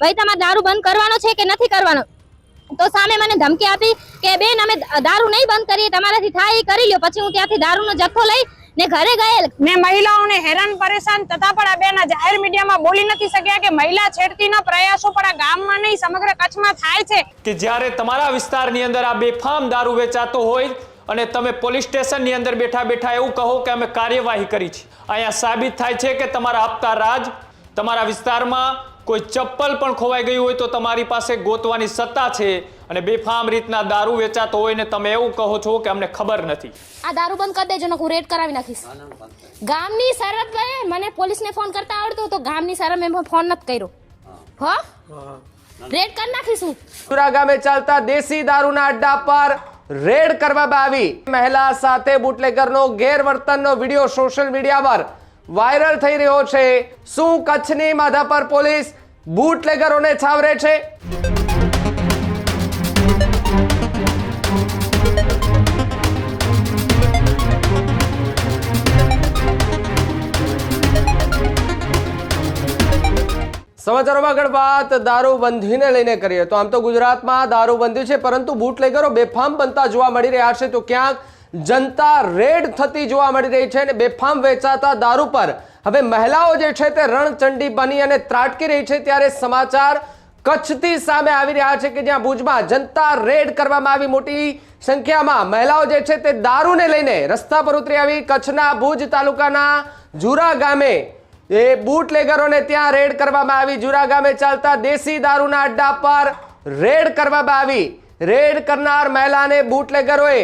ભાઈ તમારે દારૂ બંધ કરવાનો છે કે નથી કરવાનો? તો સામે મને ધમકી આપી કે બેન અમે દારૂ નહીં બંધ કરીએ તમારાથી થાય એ કરી લ્યો. પછી હું ત્યાંથી દારૂનો જથ્થો લઈ ને ઘરે ગયેલ. ને મહિલાઓને હેરાન પરેશાન તથા પણ આ બેના જાહેર મીડિયામાં બોલી નથી શક્યા કે મહિલા છેડતીના પ્રયાસો પણ આ ગામમાં નહીં સમગ્ર કચ્છમાં થાય છે. કે જ્યારે તમારા વિસ્તારની અંદર આ બેફામ દારૂ વેચાતો હોય અને તમે પોલીસ સ્ટેશનની અંદર બેઠા બેઠા એવું કહો કે અમે કાર્યવાહી કરી છે. અહીંયા સાબિત થાય છે કે તમારા હપ્તા રાજ તમારા વિસ્તારમાં કોઈ ચપ્પલ પણ ખોવાઈ ગયું હોય તો તમારી પાસે ગોતવાની સત્તા છે અને બેફામ રીતના દારૂ વેચાતો હોય ને તમે એવું કહો છો કે અમને ખબર નથી. આ દારૂ બંધ કરી દેજો હું રેડ કરાવી નાખીશ. ગામની સરહદ પર મને પોલીસને ફોન કરતા આવડતો તો ગામની સરહદ મેં ફોન નથી કર્યો. હો. રેડ કરી નાખીશું. સુરા ગામે ચાલતા દેશી દારૂના અડ્ડા પર રેડ કરવામાં આવી. મહિલા સાથે બુટલેગરનો ગેરવર્તનનો વીડિયો સોશિયલ મીડિયા પર વાયરલ થઈ રહ્યો છે. શું કચ્છની માધાપર પોલીસ બુટલેગરોને છાવરે છે. સમાચારોમાં આગળ વાત, દારૂબંધીને લઈને કરીએ. તો આમ તો ગુજરાતમાં દારૂબંધી છે, પરંતુ બુટલેગરો બેફામ બનતા જોવા મળી રહ્યા છે. તો ક્યાંક જનતા રેડ થતી જોવા મળી રહી છે અને બેફામ વેચાતા દારૂ પર હવે મહિલાઓ જે છે તે રણચંડી બની અને ત્રાટકી રહી છે ત્યારે સમાચાર કચ્છથી સામે આવી રહ્યા છે કે જ્યાં ભુજમાં જનતા રેડ કરવામાં આવી મોટી સંખ્યામાં. મહિલાઓ જે છે તે દારૂને લઈને રસ્તા પર ઉતરી આવી. કચ્છના ભુજ તાલુકાના જુરા ગામે એ બુટલેગરોને ત્યાં રેડ કરવામાં આવી. જુરા ગામે ચાલતા દેશી દારૂના અડ્ડા પર રેડ કરવામાં આવી. રેડ કરનાર મહિલાને બુટલેગરોએ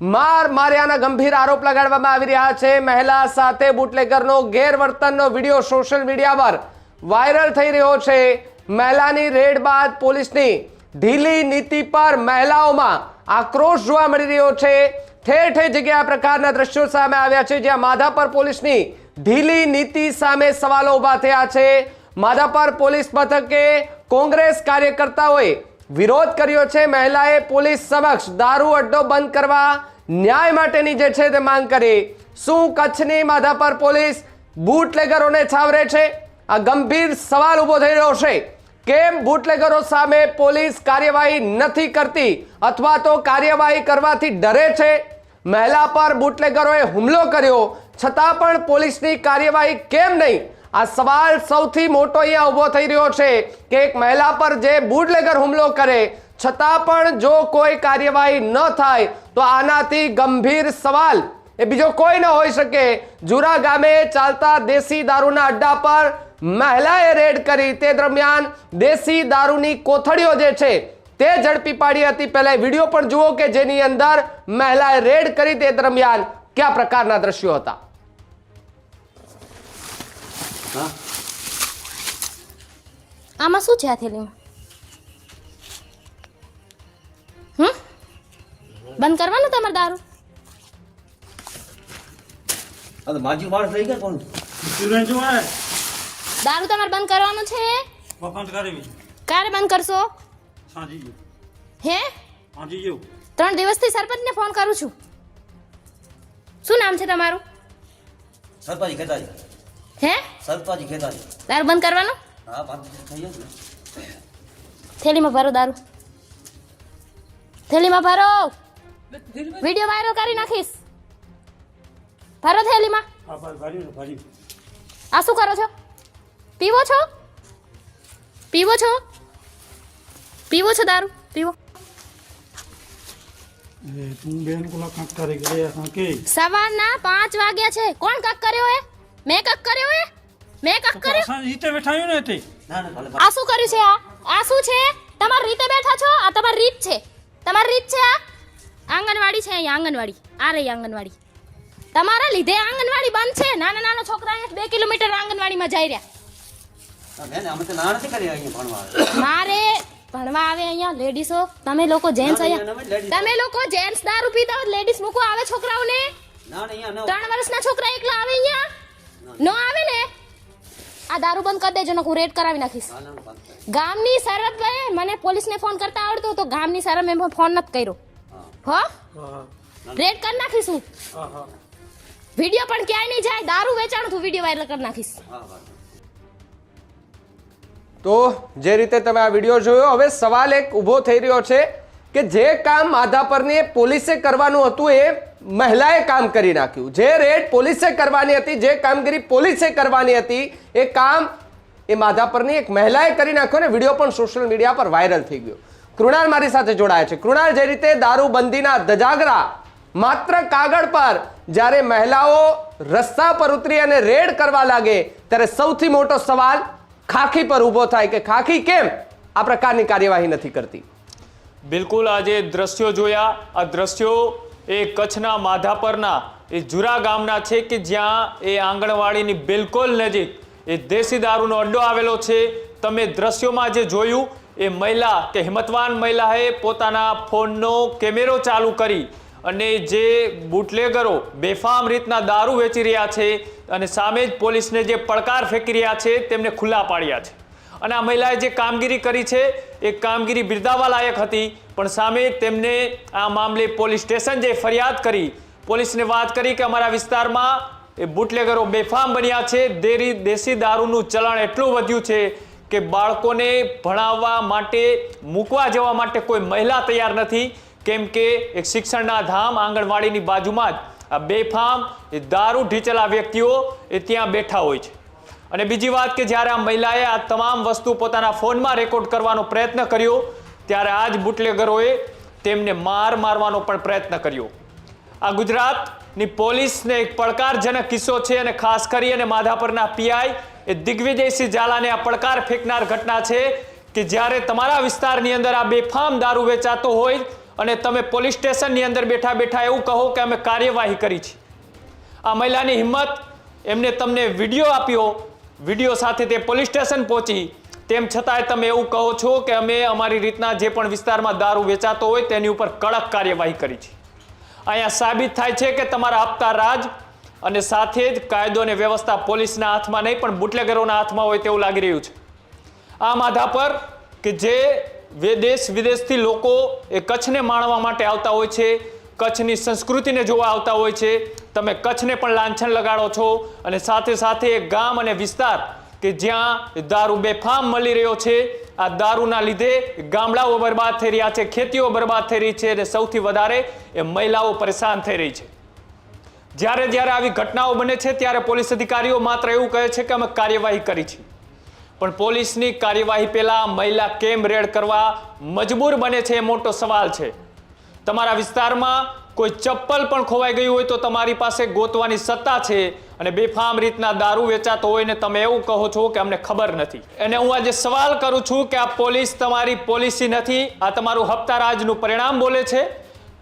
માર માર્યાના ગંભીર આરોપ લગાડવામાં આવી રહ્યા છે. મહિલા સાથે બુટલેગરનો ગેરવર્તનનો વીડિયો સોશિયલ મીડિયા પર વાયરલ થઈ રહ્યો છે. મહિલાની રેડ બાદ પોલીસની ઢીલી નીતિ પર મહિલાઓમાં આક્રોશ જોવા મળી રહ્યો છે. ઠેર ઠેર જગ્યા પ્રકારના દ્રશ્યો સામે આવ્યા છે, જ્યાં માધાપર પોલીસની ઢીલી નીતિ સામે સવાલો ઊભા થયા છે. માધાપર પોલીસ મથકે કોંગ્રેસ કાર્યકર્તાઓએ વિરોધ કર્યો છે. મહિલાએ પોલીસ સમક્ષ દારૂ અડ્ડો બંધ કરવા ન્યાય માટેની જે છે તે માંગ કરી. શું કચ્છની માધાપર પોલીસ બુટલેગરોને છાવરે છે? આ ગંભીર સવાલ ઊભો થઈ રહ્યો છે. કેમ બુટલેગરો સામે પોલીસ કાર્યવાહી નથી કરતી અથવા તો કાર્યવાહી કરવાથી ડરે છે? મહિલા પર બુટલેગરોએ હુમલો કર્યો. છતાં પણ પોલીસની કાર્યવાહી કેમ નહીં? આ સવાલ સૌથી મોટો અહીંયા ઊભો થઈ રહ્યો છે કે એક મહિલા પર જે બુટલેગર હુમલો કરે, છતાં પણ જો કોઈ કાર્યવાહી ન થાય, તો આનાથી ગંભીર સવાલ. એ બીજો કોઈ ન હોઈ શકે. જુરા ગામે ચાલતા દેશી દારૂના અડ્ડા પર મહિલાએ રેડ કરી. તે દરમિયાન દેશી દારૂની કોથળીઓ જે છે, તે ઝડપી પાડી હતી. પહેલા વીડિયો પણ જુઓ કે જેની અંદર મહિલાએ રેડ કરી તે દરમિયાન કયા પ્રકારના દ્રશ્યો હતા. આમાં શું છે આ થેલીમાં? હમ? બંધ કરવાનું તમારે દારૂ? આ તો માજી માણસ લઈ ગયા કોણ? સુરેન જો આ દારૂ તમારે બંધ કરવાનું છે? બંધ કરવી. ક્યારે બંધ કરશો? સાંજી જો હે? સાંજી જો ત્રણ દિવસથી સરપંચને ફોન કરું છું. શું નામ છે તમારું? સરપાજી ખેતાજી હે? સરપાજી ખેતાજી દારૂ બંધ કરવાનું? હા બંધ થઈ ગયો ને થેલીમાં ભરો દારૂ. થેલીમાં ભરો. વિડિયો વાયરલ કરી નાખીશ. ભરો થેલીમાં. આ શું કરો છો? પીવો છો? પીવો છો? પીવો છો દારૂ? પીવો. એ તું બેન કોલા કાંક કરી ગયા કાં? સવારના પાંચ વાગ્યા છે. કોણ કાક કર્યો હે મેં કક કર્યો હે? મેં કક કર્યો? સાંજ રીતે બેઠાયું ને તે? ના ના ભલે આ શું કર્યું છે આ? આ શું છે? તમારી રીતે બેઠા છો? આ તમારી રીત છે. તમારી રીત છે આ? આંગણવાડી છે અહીંયા આંગણવાડી. આ રહી આંગણવાડી. તમારા લીધે આંગણવાડી બંધ છે. નાના નાના છોકરા અહીંયા બે કિલોમીટર આંગણવાડીમાં જઈ રહ્યા. ના, બેન અમે તો ના નથી કરી અહીંયા ભણવા મારે ભણવા આવે અહીંયા લેડીસો. તમે લોકો જેન્ટ્સ અહીંયા. તમે લોકો જેન્ટ્સ દારૂ પીતા હોય લેડીઝ મૂકવા આવે છોકરાઓને? ના ના અહીંયા ન. ત્રણ વર્ષના છોકરા એકલા આવે અહીંયા? નો આવે ને? આ દારૂ બંધ કરી દેજો હું રેડ કરાવી નાખીશ. ગામની સરહદ મને પોલીસને ફોન કરતા આવડતું તો ગામની સરહદ મેં ફોન નથી કર્યો. હ. રેડ કરી નાખીશું. હું વીડિયો પણ ક્યાંય નહીં જાય દારૂ વેચાણ તું વીડિયો વાયરલ કરી નાખીશ. તો જે રીતે તમે આ વીડિયો જોયો હવે સવાલ એક ઊભો થઈ રહ્યો છે. કે જે કામ માધાપરને પોલીસે કરવાનું હતું એ મહિલાએ કામ કરી નાખ્યું. જે રેડ પોલીસે કરવાની હતી, જે કામગીરી પોલીસે કરવાની હતી, એ કામ એ માધાપરની એક મહિલાએ કરી નાખ્યો ને વીડિયો પણ સોશિયલ મીડિયા પર વાયરલ થઈ ગયો. કૃણાલ મારી સાથે જોડાયા છે. કૃણાલ, જે રીતે દારૂબંધીના ધજાગરા માત્ર કાગળ પર જ્યારે મહિલાઓ રસ્તા પર ઉતરી અને રેડ કરવા લાગે, ત્યારે સૌથી મોટો સવાલ ખાખી પર ઊભો થાય કે ખાખી કેમ આ પ્રકારની કાર્યવાહી નથી કરતી? બિલકુલ આજે દ્રશ્યો જોયા. આ દ્રશ્યો એ કચ્છના માધાપરના, એ જુરા ગામના છે કે જ્યાં એ આંગણવાડીની બિલકુલ નજીક એ દેશી દારૂનો અડ્ડો આવેલો છે. તમે દ્રશ્યોમાં જે જોયું, એ મહિલા કે હિંમતવાન મહિલાએ પોતાના ફોનનો કેમેરો ચાલુ કરી અને જે બુટલેગરો બેફામ રીતના દારૂ વેચી રહ્યા છે અને સામે જ પોલીસને જે પડકાર ફેંકી રહ્યા છે, તેમને ખુલ્લા પાડ્યા છે. અને આ મહિલાએ જે કામગીરી કરી છે, એ કામગીરી બિરદાવા લાયક હતી. પણ સામે તેમને આ મામલે પોલીસ સ્ટેશન જે ફરિયાદ કરી. પોલીસને વાત કરી કે અમારા વિસ્તારમાં એ બુટલેગરો બેફામ બન્યા છે. દેરી દેશી દારૂનું ચલણ એટલું વધ્યું છે કે બાળકોને ભણાવવા માટે, મૂકવા જવા માટે કોઈ મહિલા તૈયાર નથી. કેમ કે એક શિક્ષણના ધામ આંગણવાડીની બાજુમાં જ આ બેફામ, એ દારૂ ઢીચેલા વ્યક્તિઓ એ ત્યાં બેઠા હોય છે. અને બીજી વાત કે જ્યારે આ મહિલાએ આ તમામ વસ્તુ પોતાના ફોનમાં રેકોર્ડ કરવાનો પ્રયત્ન કર્યો, ત્યારે આ જ બુટલેગરોએ તેમને માર મારવાનો પણ પ્રયત્ન કર્યો. આ ગુજરાતની પોલીસને એક પડકારજનક કિસ્સો છે અને ખાસ કરી અને માધાપરના પીઆઈ એ દિગ્વિજયસિંહ ઝાલાને આ પડકાર ફેંકનાર ઘટના છે કે જ્યારે તમારા વિસ્તારની અંદર આ બેફામ દારૂ વેચાતો હોય અને તમે પોલીસ સ્ટેશનની અંદર બેઠા બેઠા એવું કહો કે અમે કાર્યવાહી કરી છે. આ મહિલાની હિંમત એમને તમને વીડિયો આપ્યો વીડિયો સાથે તે પોલીસ સ્ટેશન પહોંચી. તેમ છતાંય તમે એવું કહો છો કે અમે અમારી રીતના જે પણ વિસ્તારમાં દારૂ વેચાતો હોય તેની ઉપર કડક કાર્યવાહી કરી છે. અહીંયા સાબિત થાય છે કે તમારા આપતા રાજ અને સાથે જ કાયદો અને વ્યવસ્થા પોલીસના હાથમાં નહીં, પણ બુટલેગરોના હાથમાં હોય તેવું લાગી રહ્યું છે. આ માધા પર કે જે દેશ વિદેશથી લોકો એ કચ્છને માણવા માટે આવતા હોય છે કચ્છની સંસ્કૃતિને જોવા આવતા હોય છે. તમે કચ્છને પણ લાંછન લગાડો છો અને સાથે સાથે એક ગામ અને વિસ્તાર કે જ્યાં દારૂ બેફામ મળી રહ્યો છે. આ દારૂના લીધે ગામડાઓ બરબાદ થઈ રહ્યા છે, ખેતીઓ બરબાદ થઈ રહી છે અને સૌથી વધારે એ મહિલાઓ પરેશાન થઈ રહી છે. જ્યારે જ્યારે આવી ઘટનાઓ બને છે ત્યારે પોલીસ અધિકારીઓ માત્ર એવું કહે છે કે અમે કાર્યવાહી કરી છે. પણ પોલીસની કાર્યવાહી પહેલાં મહિલા કેમ રેડ કરવા મજબૂર બને છે એ મોટો સવાલ છે. તમારા વિસ્તારમાં કોઈ ચપ્પલ પણ ખોવાઈ ગયું હોય તો તમારી પાસે ગોતવાની સત્તા છે અને બેફામ રીતના દારૂ વેચાતો હોય ને તમે એવું કહો છો કે અમને ખબર નથી. અને હું આજે સવાલ કરું છું કે આ પોલીસ તમારી પોલિસી નથી, આ તમારું હપ્તારાજનું પરિણામ બોલે છે?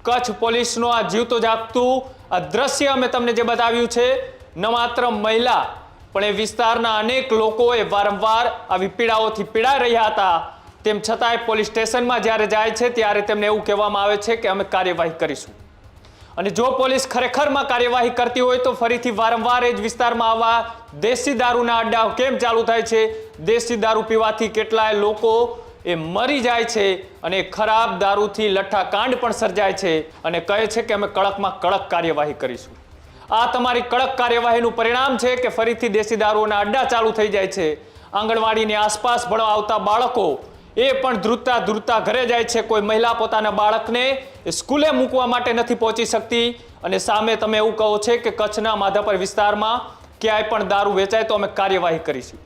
કચ્છ પોલીસનો આ જીવતો જાગતું આ દ્રશ્ય અમે તમને જે બતાવ્યું છે, ન માત્ર મહિલા, પણ એ વિસ્તારના અનેક લોકો એ વારંવાર આવી પીડાઓથી પીડાઈ રહ્યા હતા. તેમ છતાંય પોલીસ સ્ટેશનમાં જ્યારે જાય છે, ત્યારે તેમને એવું કહેવામાં આવે છે કે અમે કાર્યવાહી કરીશું. અને જો પોલીસ ખરેખરમાં કાર્યવાહી કરતી હોય તો ફરીથી વારંવાર એ જ વિસ્તારમાં આવા દેશી દારૂના અડ્ડા કેમ ચાલુ થાય છે? દેશી દારૂ પીવાથી કેટલાય લોકો એ મરી જાય છે અને ખરાબ દારૂથી લઠ્ઠા કાંડ પણ સર્જાય છે અને કહે છે કે અમે કડકમાં કડક કાર્યવાહી કરીશું. આ તમારી કડક કાર્યવાહીનું પરિણામ છે કે ફરીથી દેશી દારૂના અડ્ડા ચાલુ થઈ જાય છે. આંગણવાડીની આસપાસ ભણવા આવતા બાળકો એ પણ ધ્રુતતા ધ્રુતતા ઘરે જાય છે. કોઈ મહિલા પોતાના બાળકને સ્કૂલે મૂકવા માટે નથી પહોંચી શકતી. અને સામે તમે એવું કહો છે કે કચ્છના માધાપર વિસ્તારમાં ક્યાંય પણ દારૂ વેચાય તો અમે કાર્યવાહી કરીશું.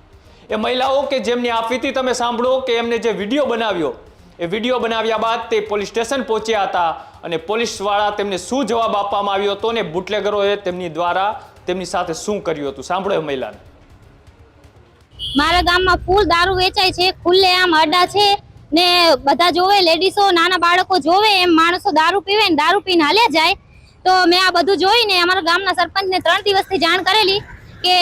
એ મહિલાઓ કે જેમની આપવીતી તમે સાંભળો કે એમને જે વીડિયો બનાવ્યો, એ વીડિયો બનાવ્યા બાદ તે પોલીસ સ્ટેશન પહોંચ્યા હતા અને પોલીસવાળા તેમને શું જવાબ આપવામાં આવ્યો હતો ને બુટલેગરોએ તેમની દ્વારા તેમની સાથે શું કર્યું હતું? સાંભળો એ મહિલાને. મારા ગામમાં ફૂલ દારૂ વેચાય છે, ખુલ્લે આમ અડા છે ને બધા જોવે લેડીસો નાના બાળકો જોવે, એમ માણસો દારૂ પીવે ને દારૂ પીને હાલે જાય. તો મેં આ બધું જોઈને અમારા ગામના સરપંચને ત્રણ દિવસથી જાણ કરેલી કે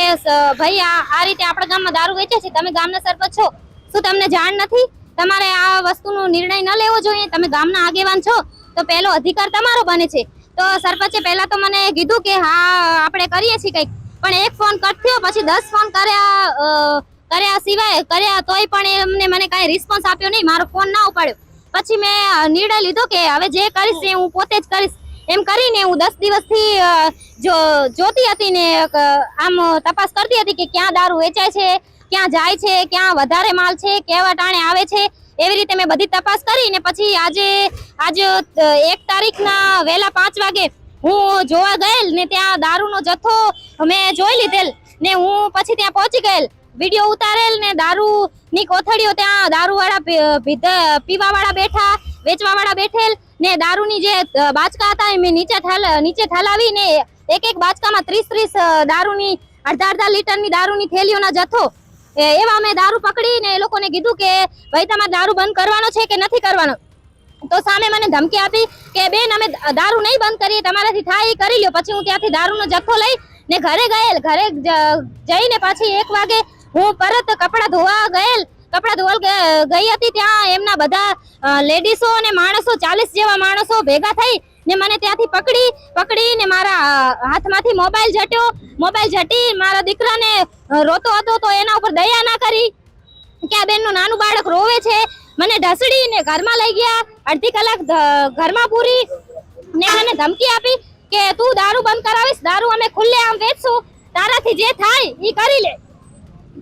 ભાઈ, આ આ રીતે આપણા ગામમાં દારૂ વેચે છે, તમે ગામના સરપંચ છો. શું તમને જાણ નથી? તમારે આ વસ્તુનો નિર્ણય ન લેવો જોઈએ, તમે ગામના આગેવાન છો. તો પહેલો અધિકાર તમારો બને છે. તો સરપંચે પહેલા તો મને કીધું કે, હા, આપણે કરીએ છીએ કંઈક. પણ એક ફોન કટ થયો, પછી દસ ફોન કર્યા કર્યા સિવાય કર્યા તોય પણ એમને મને કાંઈ રિસ્પોન્સ આપ્યો નહીં, મારો ફોન ના ઉપાડ્યો. પછી મેં નિર્ણય લીધો કે હવે જે કરીશ એ હું પોતે જ કરીશ. એમ કરીને હું દસ દિવસથી જો, જોતી હતી ને આમ તપાસ કરતી હતી કે ક્યાં દારૂ વેચાય છે, ક્યાં જાય છે, ક્યાં વધારે માલ છે, કેવા ટાણે આવે છે, એવી રીતે મેં બધી તપાસ કરી ને પછી આજે, આજ એક તારીખના વહેલા પાંચ વાગે હું જોવા ગયેલ ને ત્યાં દારૂનો જથ્થો મેં જોઈ લીધેલ ને હું પછી ત્યાં પહોંચી ગયેલ. વીડિયો ઉતારેલ ને દારૂ ની કોથળીઓ ત્યાં દારૂ વાળા પીવા વાળા બેઠા વેચવા વાળા બેઠેલ ને દારૂની જે બાચકા હતા એ મેં નીચે નીચે ઠાલાવી ને એક એક બાચકામાં ત્રીસ ત્રીસ દારૂની, અડધા અડધા લીટરની દારૂની થેલીઓના જથ્થો. એવા મેં દારૂ પકડીને એ લોકોને કીધું કે, ભાઈ, તમારે દારૂ બંધ કરવાનો છે કે નથી કરવાનો? તો સામે મને ધમકી આપી કે, બેન, અમે દારૂ નહીં બંધ કરીએ, તમારાથી થાય એ કરી લ્યો. પછી હું ત્યાંથી દારૂનો જથ્થો લઈ ને ઘરે ગયેલ. ઘરે જઈને પાછી એક વાગે હું પરત કપડાં ધોવા ગયેલ, કપડાં ધોવા ગઈ હતી ત્યાં એમના બધા લેડીસો અને માણસો, ચાલીસ જેવા માણસો ભેગા થઈ ને મને ત્યાંથી પકડી, પકડીને મારા હાથમાંથી મોબાઈલ જટ્યો મોબાઈલ જટી મારા દીકરાને રોતો હતો તો એના ઉપર દયા ના કરી. કે આ બેનનું નાનું બાળક રોવે છે, મને ઢસડીને ઘરમાં લઈ ગયા, અડધી કલાક ઘરમાં પૂરી ને મને ધમકી આપી કે તું દારૂ બંધ કરાવીશ, દારૂ અમે ખુલ્લે આમ વેચશું, તારાથી જે થાય એ કરી લે.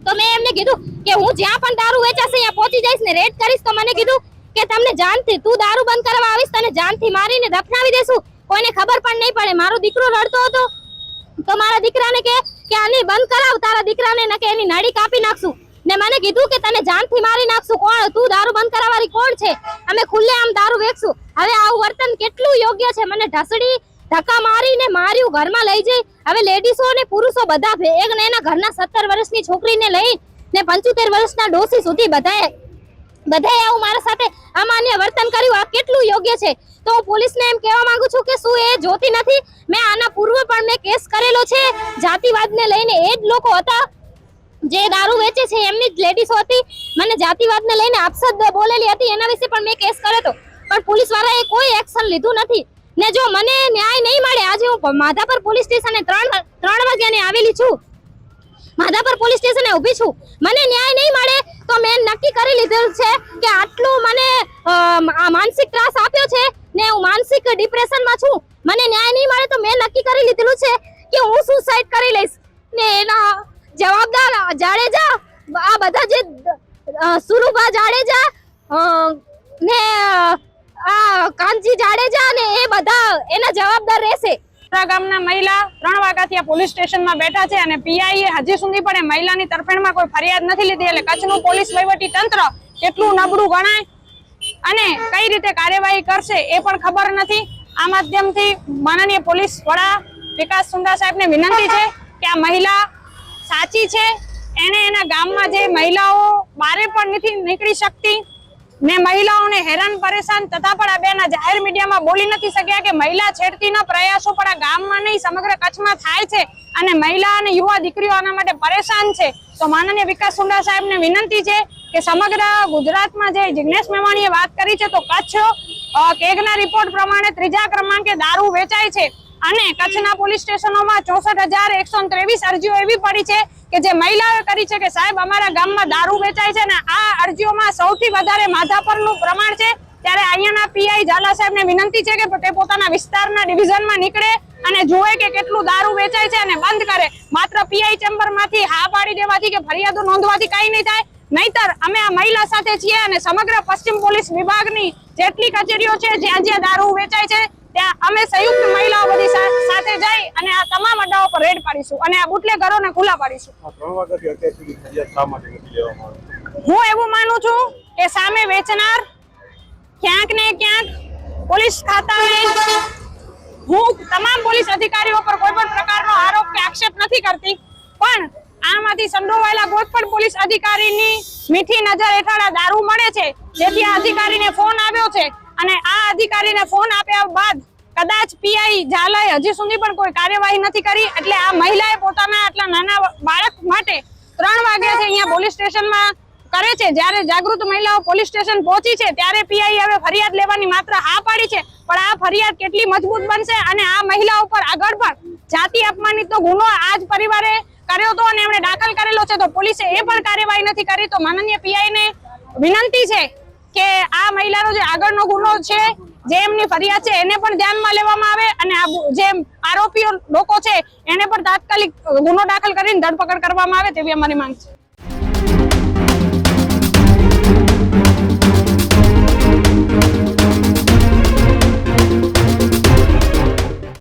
તો મેં એમને કીધું કે હું જ્યાં પણ દારૂ વેચાશે ત્યાં પહોંચી જઈશ ને રેડ કરીશ. તો મને કીધું કે તમને જાનથી, તું દારૂ બંધ કરવા આવીશ, તને જાનથી મારીને દફનાવી દેશું. કોઈને ખબર પણ નહીં પડે. મારો દીકરો રડતો હતો. તો મારા દીકરાને કે કે આની બંધ કરાવ, તારા દીકરાને ન કે, એની નાડી કાપી નાખશું. ને મને કીધું કે તને જાનથી મારી નાખશું. કોણ? તું દારૂ બંધ કરાવવાળી કોણ છે? અમે ખુલ્લે આમ દારૂ વેચશું. હવે આવું વર્તન કેટલું યોગ્ય છે? મને ઢસડી ધક્કા મારીને માર્યું, ઘરમાં લઈ જઈ. હવે લેડીસો અને પુરુષો બધા ભેગ ને એના ઘરના સત્તર વર્ષની છોકરીને લઈ ને પંચોતેર વર્ષના ડોસી સુધી બધાએ બધાએ આવું મારા સાથે અમાન્ય વર્તન કર્યું. આ કેટલું યોગ્ય છે? તો હું પોલીસને એમ કહેવા માંગુ છું કે શું એ જોતી નથી? મેં આના પૂર્વ પણ મેં કેસ કરેલો છે. જાતિવાદને લઈને એ જ લોકો હતા જે દારૂ વેચે છે, એમની જ લેડીસો હતી. મને જાતિવાદને લઈને આપસદ બોલેલી હતી, એના વિશે પણ મેં કેસ કર્યો હતો. પણ પોલીસ વાળાએ કોઈ એક્શન લીધું નથી. ને જો મને ન્યાય નહીં મળે આજે હું માધાપર પોલીસ સ્ટેશને ત્રણ ત્રણ વાગ્યાની આવેલી છું. માધાપર પોલીસ સ્ટેશને ઊભી છું. મને ન્યાય નહીં મળે તો મેં નક્કી કરી લીધેલ છે કે આટલું મને માનસિક ત્રાસ આપ્યો છે ને હું માનસિક ડિપ્રેશનમાં છું. મને ન્યાય નહીં મળે તો મેં નક્કી કરી લીધેલું છે કે હું સુસાઇડ કરી લઈશ. ને એના જવાબદાર જાડેજા આ બધા જે અ, સુરુભા જાડેજા ને આ કાનજી જાડેજા ને એ બધા એના જવાબદાર રહેશે. ગામના મહિલા ત્રણ વાગ્યાથી આ પોલીસ સ્ટેશનમાં બેઠા છે અને પીઆઈએ હજી સુધી પણ એ મહિલાની તરફેણમાં કોઈ ફરિયાદ નથી લીધી. એટલે કચ્છનું પોલીસ વહીવટી તંત્ર કેટલું નબળું ગણાય અને કઈ રીતે કાર્યવાહી કરશે એ પણ ખબર નથી. આ માધ્યમથી માનનીય પોલીસ વડા વિકાસ સુંદા સાહેબને વિનંતી છે કે આ મહિલા સાચી છે. એને એના ગામમાં જે મહિલાઓ બારે પણ નથી નીકળી શકતી ને મહિલાઓને હેરાન, પરેશાન તથા પણ આ બેના જાહેર મીડિયામાં બોલી નથી શક્યા કે મહિલા છેડતીના પ્રયાસો પણ આ ગામમાં નહીં, સમગ્ર કચ્છમાં થાય છે અને મહિલા અને યુવા દીકરીઓ આના માટે પરેશાન છે. તો માનનીય વિકાસ સુંડા સાહેબને વિનંતી છે કે સમગ્ર ગુજરાતમાં જે જિગ્નેશ મેવાણીએ વાત કરી છે, તો કચ્છ કેગના રિપોર્ટ પ્રમાણે ત્રીજા ક્રમાંકે દારૂ વેચાય છે. અને કચ્છના પોલીસ સ્ટેશનોમાં ચોસઠ હજાર એકસો ત્રેવીસ અરજીઓ એવી પડી છે કે જે મહિલાઓએ કરી છે કે સાહેબ અમારા ગામમાં દારૂ વેચાય છે ને આ અરજીઓમાં સૌથી વધારે માધાપરનું પ્રમાણ છે. ત્યારે અહીંયાના પીઆઈ ઝાલા સાહેબને વિનંતી છે કે તે પોતાના વિસ્તારના ડિવિઝનમાં નીકળે અને જુએ કે કેટલું દારૂ વેચાય છે અને બંધ કરે. માત્ર પીઆઈ ચેમ્બરમાંથી હા પાડી દેવાથી કે ફરિયાદો નોંધવાથી કઈ નહીં થાય. નહીતર અમે આ મહિલા સાથે છીએ અને સમગ્ર પશ્ચિમ પોલીસ વિભાગની જેટલી કચેરીઓ છે જ્યાં જ્યાં દારૂ વેચાય છે ત્યાં અમે સંયુક્ત મહિલાઓ બધી સાથે જઈ અને આ તમામ અડ્ડાઓ પર રેડ પાડીશું અને આ બુટલેગરોને ખુલ્લા પાડીશું. હું એવું માનું છું કે સામે વેચનાર ક્યાંક ને ક્યાંક પોલીસ ખાતાને હું તમામ પોલીસ અધિકારીઓ પર કોઈ પણ પ્રકારનો આરોપ કે આક્ષેપ નથી કરતી પણ આમાંથી સંડોવાયેલા કોઈ પોલીસ અધિકારીની મીઠી નજર હેઠળ આ દારૂ મળે છે. જેથી આ અધિકારીને ફોન આવ્યો છે અને આ અધિકારીને ફોન આપ્યા બાદ કદાચ પીઆઈ ઝાલાએ હજી સુધી પણ કોઈ કાર્યવાહી નથી કરી. એટલે આ મહિલાએ પોતાના આટલા નાના બાળક માટે ત્રણ વાગ્યાથી અહીંયા પોલીસ સ્ટેશનમાં કરે છે. જ્યારે જાગૃત મહિલાઓ પોલીસ સ્ટેશન પહોંચી છે, ત્યારે પીઆઈ હવે ફરિયાદ લેવાની માત્ર હા પાડી છે. પણ આ ફરિયાદ કેટલી મજબૂત બનશે અને આ મહિલા ઉપર આગળ પણ જાતિ અપમાનિતનો ગુનો આજ પરિવારે કર્યો હતો અને એમણે દાખલ કરેલો છે. તો પોલીસે એ પણ કાર્યવાહી નથી કરી. તો માનનીય પીઆઈ ને વિનંતી છે કે આ મહિલાનો જે આગળનો ગુનો છે, જે એમની ફરિયાદ છે, એને પણ ધ્યાનમાં લેવામાં આવે અને આ જે આરોપીઓ લોકો છે, એને પણ તાત્કાલિક ગુનો દાખલ કરીને ધરપકડ કરવામાં આવે તેવી અમારી માંગ છે.